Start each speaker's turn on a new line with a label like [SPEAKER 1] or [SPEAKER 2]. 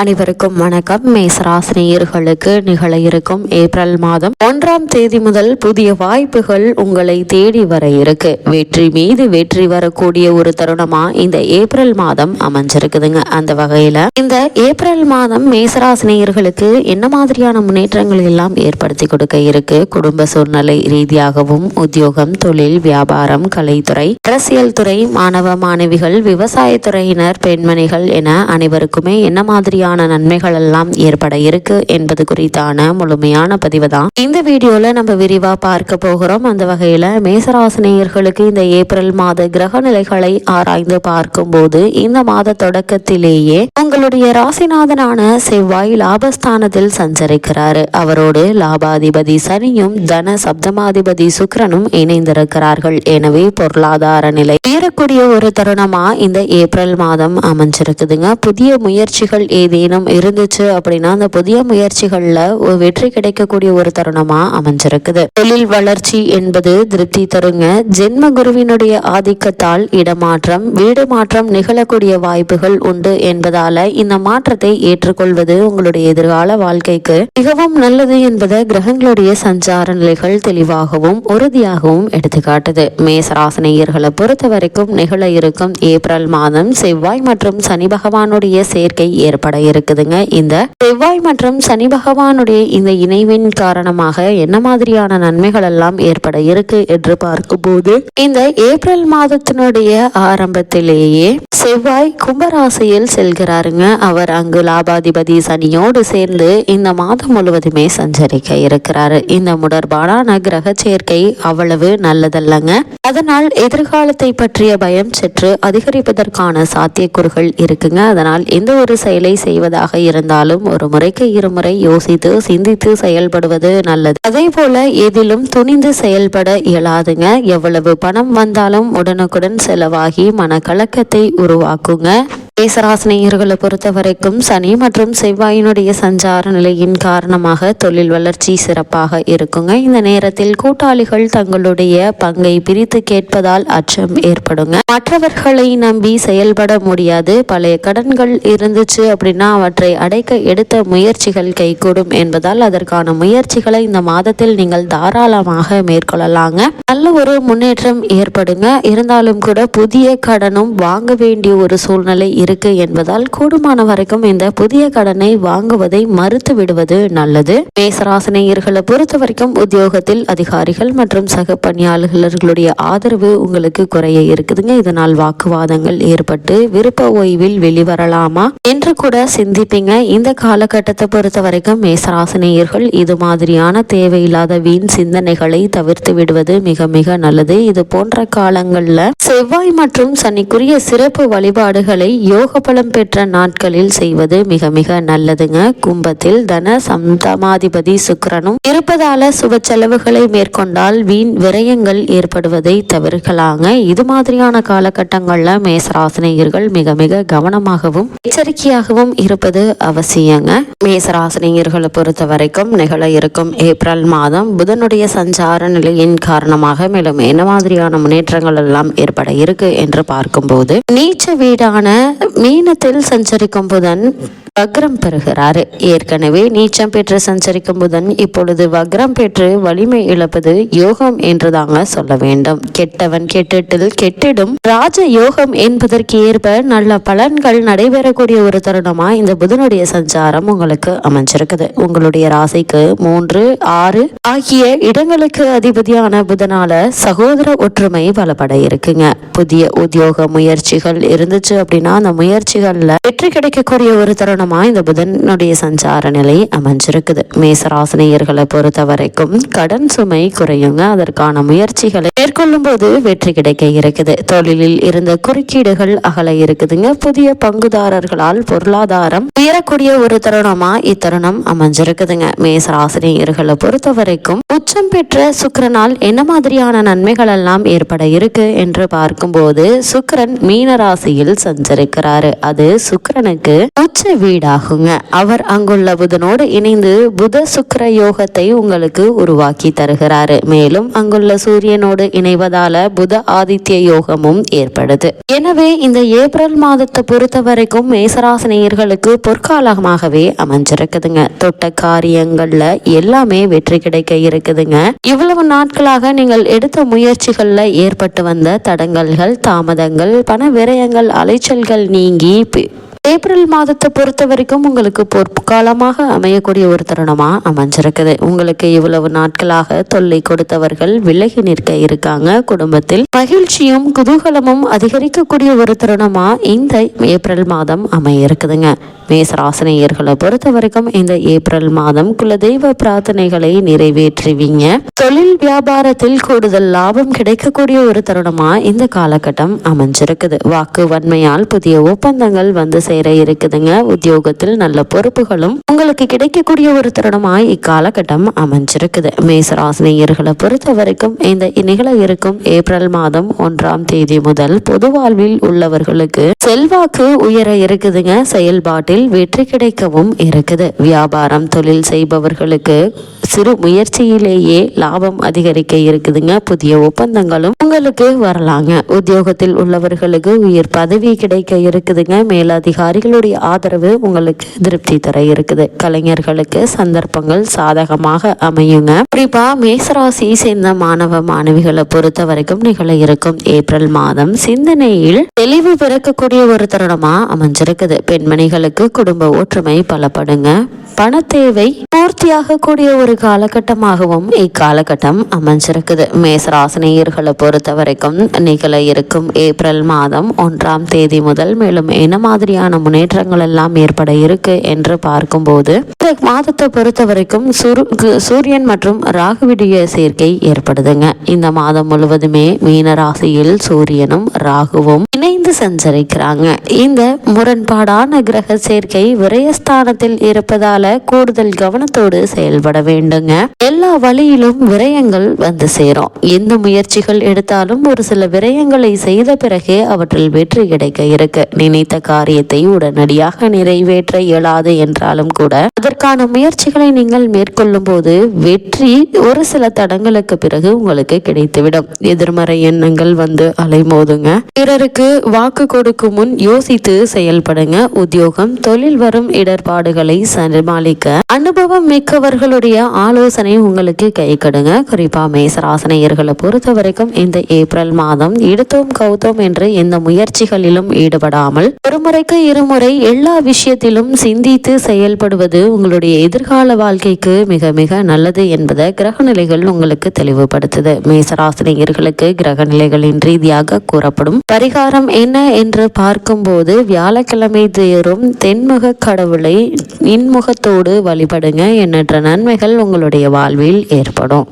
[SPEAKER 1] அனைவருக்கும் வணக்கம். மேசராசினியர்களுக்கு நிகழ இருக்கும் ஏப்ரல் மாதம் ஒன்றாம் தேதி முதல் புதிய வாய்ப்புகள் உங்களை தேடி வர இருக்கு. வெற்றி மீது வெற்றி வரக்கூடிய ஒரு தருணமா இந்த ஏப்ரல் மாதம் அமைஞ்சிருக்குதுங்க. அந்த வகையில இந்த ஏப்ரல் மாதம் மேசராசினியர்களுக்கு என்ன மாதிரியான முன்னேற்றங்கள் எல்லாம் ஏற்படுத்தி கொடுக்க இருக்கு? குடும்ப சூழ்நிலை ரீதியாகவும் உத்தியோகம் தொழில் வியாபாரம் கலைத்துறை அரசியல் துறை மாணவ மாணவிகள் விவசாயத்துறையினர் பெண்மணிகள் என அனைவருக்குமே என்ன மாதிரியான நன்மைகள் எல்லாம் ஏற்பட இருக்கு என்பது குறித்தான முழுமையான பதிவு தான் இந்த வீடியோல நம்ம விரிவா பார்க்க போகிறோம். அந்த வகையில மேசராசினியர்களுக்கு இந்த ஏப்ரல் மாத கிரக நிலைகளை ஆராய்ந்து பார்க்கும்போது இந்த மாத தொடக்கத்திலேயே உங்களுடைய ராசிநாதனான செவ்வாய் லாபஸ்தானத்தில் சஞ்சரிக்கிறாரு. அவரோடு லாபாதிபதி சனியும் தன சப்தமாதிபதி சுக்கரனும் இணைந்திருக்கிறார்கள். எனவே பொருளாதார நிலை உயரக்கூடிய ஒரு தருணமா இந்த ஏப்ரல் மாதம் அமைஞ்சிருக்குதுங்க. புதிய முயற்சிகள் ஏதேனும் இருந்துச்சு அப்படின்னா அந்த புதிய முயற்சிகள்ல ஒரு வெற்றி கிடைக்கக்கூடிய ஒரு தருணமா அமைஞ்சிருக்குது. தொழில் வளர்ச்சி என்பது திருப்தி தருங்க. ஜென்ம குருவினுடைய ஆதிக்கத்தால் இடமாற்றம் வீடு மாற்றம் நிகழக்கூடிய வாய்ப்புகள் உண்டு என்பதால இந்த மாற்றத்தை ஏற்றுக்கொள்வது உங்களுடைய எதிர்கால வாழ்க்கைக்கு மிகவும் நல்லது என்பதை கிரகங்களுடைய சஞ்சார நிலைகள் தெளிவாகவும் உறுதியாகவும் எடுத்துக்காட்டுது. மேசராசினியர்களை பொறுத்த வரைக்கும் நிகழ இருக்கும் ஏப்ரல் மாதம் செவ்வாய் மற்றும் சனி பகவானுடைய சேர்க்கை ஏற்பட இருக்குதுங்க. இந்த செவ்வாய் மற்றும் சனி பகவானுடைய இந்த இணைவின் காரணமாக என்ன மாதிரியான நன்மைகள் எல்லாம் ஏற்பட இருக்கு என்று பார்க்கும்போது இந்த ஏப்ரல் மாதத்தினுடைய ஆரம்பத்திலேயே செவ்வாய் கும்பராசியில் செல்கிறாருங்க. அவர் அங்கு லாபாதிபதி சனியோடு சேர்ந்து இந்த மாதம் முழுவதுமே சஞ்சரிக்க இருக்கிறாரு. இந்த முடர்பாடான கிரக சேர்க்கை அவ்வளவு நல்லதல்லங்க. அதனால் எதிர்காலத்தை பற்றிய பயம் சற்று அதிகரிப்பதற்கான சாத்தியக்கூறுகள் இருக்குங்க. அதனால் எந்த ஒரு செயலை செய்ய செய்வதாக இருந்தாலும் ஒரு முறைக்கு இருமுறை யோசித்து சிந்தித்து செயல்படுவது நல்லது. அதே போல எதிலும் துணிந்து செயல்பட இயலாதுங்க. எவ்வளவு பணம் வந்தாலும் உடனுக்குடன் செலவாகி மனக்கலக்கத்தை உருவாக்குங்க. மேசராசினியர்களை பொறுத்த வரைக்கும் சனி மற்றும் செவ்வாயினுடைய சஞ்சார நிலையின் காரணமாக தொழில் வளர்ச்சி சிறப்பாக இருக்குங்க. இந்த நேரத்தில் கூட்டாளிகள் தங்களுடைய பங்கை பிரித்து கேட்பதால் அச்சம் ஏற்படுங்க. மற்றவர்களை நம்பி செயல்பட முடியாது. பழைய கடன்கள் இருந்துச்சு அப்படின்னா அவற்றை அடைக்க எடுத்த முயற்சிகள் கைகூடும் என்பதால் அதற்கான முயற்சிகளை இந்த மாதத்தில் நீங்கள் தாராளமாக மேற்கொள்ளலாங்க. நல்ல ஒரு முன்னேற்றம் ஏற்படுங்க. இருந்தாலும் கூட புதிய கடனும் வாங்க வேண்டிய ஒரு சூழ்நிலை இருக்கு என்பதால் கூடுமான வரைக்கும் இந்த புதிய கடனை வாங்குவதை மறுத்து விடுவது நல்லது. மேசராசினியர்களை பொறுத்த வரைக்கும் உத்தியோகத்தில் அதிகாரிகள் மற்றும் சக பணியாளர்களுடைய ஆதரவு உங்களுக்கு குறைய இருக்குதுங்க. இதனால் வாக்குவாதங்கள் ஏற்பட்டு விருப்ப ஓய்வில் வெளிவரலாமா என்று கூட சிந்திப்பீங்க. இந்த காலகட்டத்தை பொறுத்த வரைக்கும் மேசராசினியர்கள் இது மாதிரியான தேவையில்லாத வீண் சிந்தனைகளை தவிர்த்து விடுவது மிக மிக நல்லது. இது போன்ற காலங்கள்ல செவ்வாய் மற்றும் சனிக்குரிய சிறப்பு வழிபாடுகளை யோக பலம் பெற்ற நாட்களில் செய்வது மிக மிக நல்லதுங்க. கும்பத்தில் தன சந்தமாதிபதி சுக்கரனும் இருப்பதால சுப செலவுகளை மேற்கொண்டால் வீண் விரயங்கள் ஏற்படுவதை தவிர்க்கலாங்க. இது மாதிரியான காலகட்டங்கள்ல மேசராசினியர்கள் மிக மிக கவனமாகவும் எச்சரிக்கையாகவும் இருப்பது அவசியங்க. மேசராசினியர்களை பொறுத்த வரைக்கும் நிகழ இருக்கும் ஏப்ரல் மாதம் புதனுடைய சஞ்சார நிலையின் காரணமாக மேலும் என்ன மாதிரியான முன்னேற்றங்கள் எல்லாம் ஏற்பட இருக்கு என்று பார்க்கும்போது நீச்ச வீடான மீனத்தில் சஞ்சரிக்கும் புதன் வக்ரம் பெறுகிறாரு. ஏற்கனவே நீச்சம் பெற்று சஞ்சரிக்கும் புதன் இப்பொழுது வக்ரம் பெற்று வலிமை இழப்பது யோகம் என்றுதாங்க சொல்ல வேண்டும். கெட்டவன் கெட்டிட்டில் கெட்டிடும். ராஜ யோகம் என்பதற்கு ஏற்ப நல்ல பலன்கள் நடைபெறக்கூடிய ஒரு தருணமா இந்த புதனுடைய சஞ்சாரம் உங்களுக்கு அமைஞ்சிருக்குது. உங்களுடைய ராசிக்கு மூன்று ஆறு ஆகிய இடங்களுக்கு அதிபதியான புதனால சகோதர ஒற்றுமை பலப்பட இருக்குங்க. புதிய உத்தியோக முயற்சிகள் இருந்துச்சு அப்படின்னா அந்த முயற்சிகள்ல வெற்றி கிடைக்கக்கூடிய ஒரு தருணம் இந்த புதனுடைய சஞ்சார நிலை அமைஞ்சிருக்குது. மேசராசினியர்களை பொறுத்த வரைக்கும் கடன் சுமை குறையுங்க. அதற்கான முயற்சிகளை மேற்கொள்ளும் போது வெற்றி கிடைக்க இருக்குது. தொழிலில் இருந்த குறுக்கீடுகள் அகல இருக்குதுங்க. புதிய பங்குதாரர்களால் பொருளாதாரம் உயரக்கூடிய ஒரு தருணமா இத்தருணம் அமைஞ்சிருக்குதுங்க. மேசராசினியர்களை பொறுத்த வரைக்கும் உச்சம் பெற்ற சுக்கரனால் என்ன மாதிரியான நன்மைகள் எல்லாம் ஏற்பட இருக்கு என்று பார்க்கும்போது சுக்கரன் மீன ராசியில் சஞ்சரிக்கிறாரு. அது சுக்கரனுக்கு உச்ச வீடு வீடாகுங்க. அவர் அங்குள்ள புதனோடு இணைந்து புத சுக்கர யோகத்தை உங்களுக்கு உருவாக்கி தருகிறாரு. மேலும் அங்குள்ள சூரியனோடு இணைவதால புத ஆதித்ய யோகமும் ஏற்படுது. எனவே இந்த ஏப்ரல் மாதத்தை பொறுத்த வரைக்கும் மேசராசினியர்களுக்கு பொற்காலமாகவே அமைஞ்சிருக்குதுங்க. தொட்ட காரியங்கள்ல எல்லாமே வெற்றி கிடைக்க இருக்குதுங்க. இவ்வளவு நாட்களாக நீங்கள் எடுத்த முயற்சிகள்ல ஏற்பட்டு வந்த தடங்கல்கள் தாமதங்கள் பண விரயங்கள் அலைச்சல்கள் நீங்கி பி- ஏப்ரல் மாதத்தை பொறுத்த வரைக்கும் உங்களுக்கு பொற்காலமாக அமையக்கூடிய ஒரு தருணமாக அமைஞ்சிருக்குது. உங்களுக்கு இவ்வளவு நாட்களாக தொல்லை கொடுத்தவர்கள் விலகி நிற்க இருக்காங்க. குடும்பத்தில் மகிழ்ச்சியும் குதூகலமும் அதிகரிக்கக்கூடிய ஒரு தருணமாக இந்த ஏப்ரல் மாதம் அமைய இருக்குதுங்க. மேசராசினியர்களை பொறுத்த வரைக்கும் இந்த ஏப்ரல் மாதம் குலதெய்வ பிரார்த்தனைகளை நிறைவேற்றுவீங்க. தொழில் வியாபாரத்தில் கூடுதல் லாபம் கிடைக்கக்கூடிய ஒரு தருணமா இந்த காலகட்டம் அமைஞ்சிருக்குது. வாக்கு வன்மையால் புதிய ஒப்பந்தங்கள் வந்து சேர இருக்குதுங்க. உத்தியோகத்தில் நல்ல பொறுப்புகளும் உங்களுக்கு கிடைக்கக்கூடிய ஒரு தருணமாய் இக்காலகட்டம் அமைஞ்சிருக்குது. மேசராசினியர்களை பொறுத்த வரைக்கும் இந்த நிகழ இருக்கும் ஏப்ரல் மாதம் ஒன்றாம் தேதி முதல் பொது வாழ்வில் உள்ளவர்களுக்கு செல்வாக்கு உயர இருக்குதுங்க. செயல்பாட்டில் வெற்றி கிடைக்கவும் இருக்குது. வியாபாரம் தொழில் செய்பவர்களுக்கு சிறு முயற்சியிலேயே லாபம் அதிகரிக்க இருக்குதுங்க. புதிய ஒப்பந்தங்களும் உங்களுக்கு வரலாங்க. உத்தியோகத்தில் உள்ளவர்களுக்கு உயர் பதவி கிடைக்க இருக்குதுங்க. மேலதிகாரிகளுடைய ஆதரவு உங்களுக்கு திருப்தி தர இருக்குது. கலைஞர்களுக்கு சந்தர்ப்பங்கள் சாதகமாக அமையுங்க. குறிப்பா மேசராசி சேர்ந்த மாணவ மாணவிகளை பொறுத்த வரைக்கும் நிகழ இருக்கும். ஏப்ரல் மாதம் சிந்தனையில் தெளிவு பிறக்கக்கூடிய ஒரு தருணமா அமைஞ்சிருக்குது. பெண்மணிகளுக்கு குடும்ப ஒற்றுமை பலப்படுங்க. பண தேவை பூர்த்தியாக கூடிய ஒரு காலகட்டமாகவும் இக்காலகட்டம் அமைஞ்சிருக்குது. மேசராசினியர்களை பொறுத்த வரைக்கும் நிகழ இருக்கும் ஏப்ரல் மாதம் ஒன்றாம் தேதி முதல் மேலும் என்ன மாதிரியான முன்னேற்றங்கள் எல்லாம் ஏற்பட இருக்கு என்று பார்க்கும்போது இந்த மாதத்தை பொறுத்த வரைக்கும் சுரு- சூரியன் மற்றும் ராகுவிடைய சேர்க்கை ஏற்படுதுங்க. இந்த மாதம் முழுவதுமே மீன ராசியில் சூரியனும் ராகுவும் இணைந்து சஞ்சரிக்கிறாங்க. இந்த முரண்பாடான கிரக சேர்க்கை விரயஸ்தானத்தில் இருப்பதால கூடுதல் கவனத்தோடு செயல்பட வேண்டுங்க. எல்லா வழியிலும் விரயங்கள் வந்து சேரும். எந்த முயற்சிகள் எடுத்தாலும் ஒரு சில விரயங்களை செய்த பிறகே அவற்றில் வெற்றி கிடைக்க இருக்கு. நினைத்த காரியத்தை உடனடியாக நிறைவேற்ற இயலாது என்றாலும் கூட அதற்கான முயற்சிகளை நீங்கள் மேற்கொள்ளும் போது வெற்றி ஒரு சில தடங்களுக்கு பிறகு உங்களுக்கு கிடைத்துவிடும். எதிர்மறை எண்ணங்கள் வந்து அலைமோதுங்க. பிறருக்கு வாக்கு கொடுக்கும் முன் யோசித்து செயல்படுங்க. உத்தியோகம் தொழில் வரும் இடர்பாடுகளை சமாளிக்க அனுபவம் மிக்கவர்களுடைய ஆலோசனை உங்களுக்கு கை கடுங்க. குறிப்பா மேசராசனையர்களை பொறுத்த வரைக்கும் இந்த ஏப்ரல் மாதம் எடுத்தோம் கவுத்தோம் என்று எந்த முயற்சிகளிலும் ஈடுபடாமல் ஒரு முறைக்கு இருமுறை எல்லா விஷயத்திலும் சிந்தித்து செயல்படுவது உங்களுடைய எதிர்கால வாழ்க்கைக்கு மிக மிக நல்லது என்பதை கிரகநிலைகள் உங்களுக்கு தெளிவுபடுத்துது. மேசராசினியர்களுக்கு கிரகநிலைகளின் ரீதியாக கூறப்படும் பரிகாரம் என்ன என்று பார்க்கும்போது வியாழக்கிழமை தேரும் தென்முக கடவுளை இன்முகத்தோடு வழிபடுங்க. எண்ணற்ற நன்மைகள் உங்களுடைய வாழ்வில் ஏற்படும்.